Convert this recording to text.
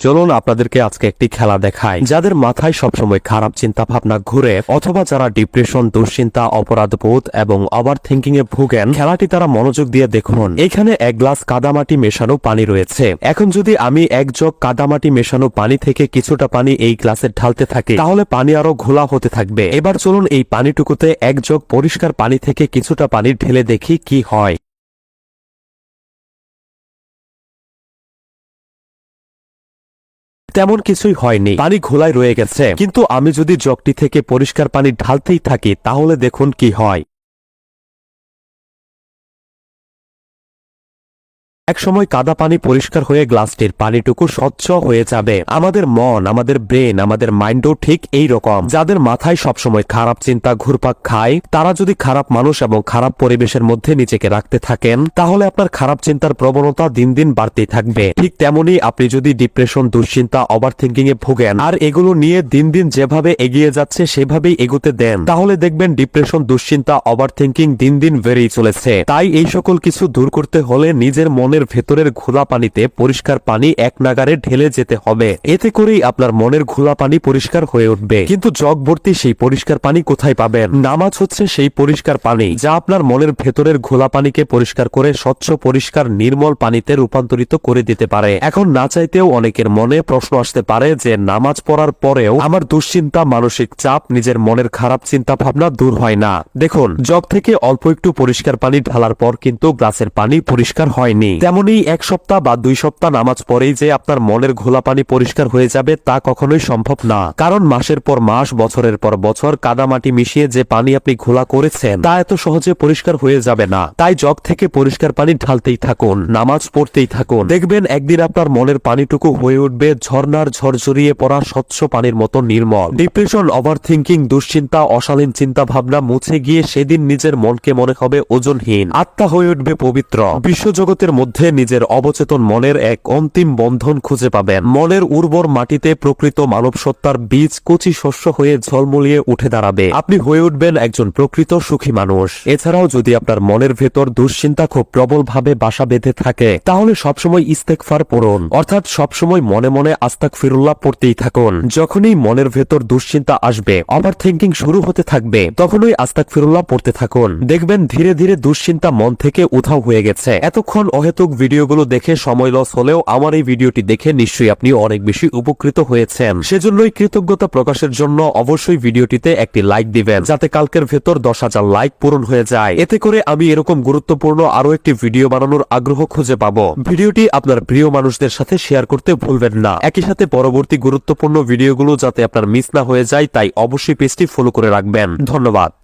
চলুন আপনাদেরকে আজকে একটি খেলা দেখাই। যাদের মাথায় সবসময় খারাপ চিন্তা ভাবনা ঘুরে অথবা যারা ডিপ্রেশন দুশ্চিন্তা, অপরাধবোধ এবং ওভার থিঙ্কিং এ ভুগেন, খেলাটি তারা মনোযোগ দিয়ে দেখুন। এখানে এক গ্লাস কাদামাটি মেশানো পানি রয়েছে। এখন যদি আমি এক জগ কাদামাটি মেশানো পানি থেকে কিছুটা পানি এই গ্লাসে ঢালতে থাকি, তাহলে পানি আরও ঘোলা হতে থাকবে। এবার চলুন এই পানিটুকুতে এক জগ পরিষ্কার পানি থেকে কিছুটা পানি ঢেলে দেখি কি হয়। তেমন কিছুই হয়নি। পানি ঘোলায় রয়ে গেছে। কিন্তু আমি যদি জগটি থেকে পরিষ্কার পানি ঢালতেই থাকি, তাহলে দেখুন কি হয়। একসময় কাদা পানি পরিষ্কার হয়ে গ্লাসটির পানিটুকু স্বচ্ছ হয়ে যাবে। আমাদের মন, আমাদের ব্রেন, আমাদের মাইন্ডও ঠিক এই রকম। যাদের মাথায় সবসময় খারাপ চিন্তা ঘুরপাক খায়, তারা যদি খারাপ মানুষ এবং খারাপ পরিবেশের মধ্যে নিজেকে রাখতে থাকেন, তাহলে আপনার খারাপ চিন্তার প্রবণতা দিন দিন বাড়তেই থাকবে। ঠিক তেমনি আপনি যদি ডিপ্রেশন, দুশ্চিন্তা ওভার থিঙ্কিং এ ভোগেন, আর এগুলো নিয়ে দিন দিন যেভাবে এগিয়ে যাচ্ছে, সেভাবেই এগোতে দেন। তাহলে দেখবেন ডিপ্রেশন, দুশ্চিন্তা ওভার থিঙ্কিং দিন দিন বেড়েই চলেছে। তাই এই সকল কিছু দূর করতে হলে নিজের মনের ভেতরের ঘোলা পানিতে পরিষ্কার পানি এক নাগারে ঢেলে যেতে হবে। এতে করেই আপনার মনের ঘোলা পানি পরিষ্কার হয়ে উঠবে। কিন্তু জগ ভর্তি সেই পরিষ্কার পানি কোথায় পাবেন? নামাজ হচ্ছে সেই পরিষ্কার পানি, যা আপনার মনের ভেতরের ঘোলা পানিকে পরিষ্কার করে স্বচ্ছ, পরিষ্কার, নির্মল পানিতে রূপান্তরিত করে দিতে পারে। এখন না চাইতেও অনেকের মনে প্রশ্ন আসতে পারে যে, নামাজ পড়ার পরেও আমার দুশ্চিন্তা, মানসিক চাপ, নিজের মনের খারাপ চিন্তা ভাবনা দূর হয় না। দেখুন, জগ থেকে অল্প একটু পরিষ্কার পানি ঢালার পর কিন্তু গ্লাসের পানি পরিষ্কার হয়নি। তেমনি এক সপ্তাহ বা দুই সপ্তাহ নামাজ পরেই যে আপনার মনের ঘোলা পানি পরিষ্কার হয়ে যাবে তা কখনোই সম্ভব না। কারণ মাসের পর মাস, বছরের পর বছর কাদামাটি মিশিয়ে যে পানি আপনি ঘোলা করেছেন, তা এত সহজে পরিষ্কার হয়ে যাবে না। তাই জগ থেকে পরিষ্কার পানি ঢালতেই থাকুন, নামাজ পড়তেই থাকুন। দেখবেন একদিন আপনার মনের পানিটুকু হয়ে উঠবে ঝর্ণার ঝরঝরিয়ে পড়া স্বচ্ছ পানির মতো নির্মল। ডিপ্রেশন ওভার থিঙ্কিং দুশ্চিন্তা, অশালীন চিন্তা ভাবনা মুছে গিয়ে সেদিন নিজের মনকে মনে হবে ওজনহীন। আত্মা হয়ে উঠবে পবিত্র। বিশ্বজগতের মধ্যে নিজের অবচেতন মনের এক অন্তিম বন্ধন খুঁজে পাবেন। মনের উর্বর মাটিতে প্রকৃত মানব সত্তার বীজ কচি শস্য হয়ে ঝলমলিয়ে উঠে দাঁড়াবে। আপনি হয়ে উঠবেন একজন প্রকৃত সুখী মানুষ। এছাড়াও যদি আপনার মনের ভেতর দুশ্চিন্তা খুব প্রবলভাবে বাসা বেঁধে থাকে, তাহলে সবসময় ইস্তেকফার পড়ুন। অর্থাৎ সবসময় মনে মনে আস্তাক ফিরুল্লাহ পড়তেই থাকুন। যখনই মনের ভেতর দুশ্চিন্তা আসবে ওভার থিঙ্কিং শুরু হতে থাকবে, তখনই আস্তাক ফিরুল্লাহ পড়তে থাকুন। দেখবেন ধীরে ধীরে দুশ্চিন্তা মন থেকে উধাও হয়ে গেছে। এতক্ষণ অহেতুক ভিডিওগুলো দেখে সময় লস হলেও আমার এই ভিডিওটি দেখে নিশ্চয়ই আপনি অনেক বেশি উপকৃত হয়েছেন। সেজন্যই কৃতজ্ঞতা প্রকাশের জন্য অবশ্যই ভিডিওটিতে একটি লাইক দিবেন, যাতে কালকের ভেতর দশ হাজার লাইক পূরণ হয়ে যায়। এতে করে আমি এরকম গুরুত্বপূর্ণ আরও একটি ভিডিও বানানোর আগ্রহ খুঁজে পাবো। ভিডিওটি আপনার প্রিয় মানুষদের সাথে শেয়ার করতে ভুলবেন না। একই সাথে পরবর্তী গুরুত্বপূর্ণ ভিডিওগুলো যাতে আপনার মিস না হয়ে যায়, তাই অবশ্যই পেজটি ফলো করে রাখবেন। ধন্যবাদ।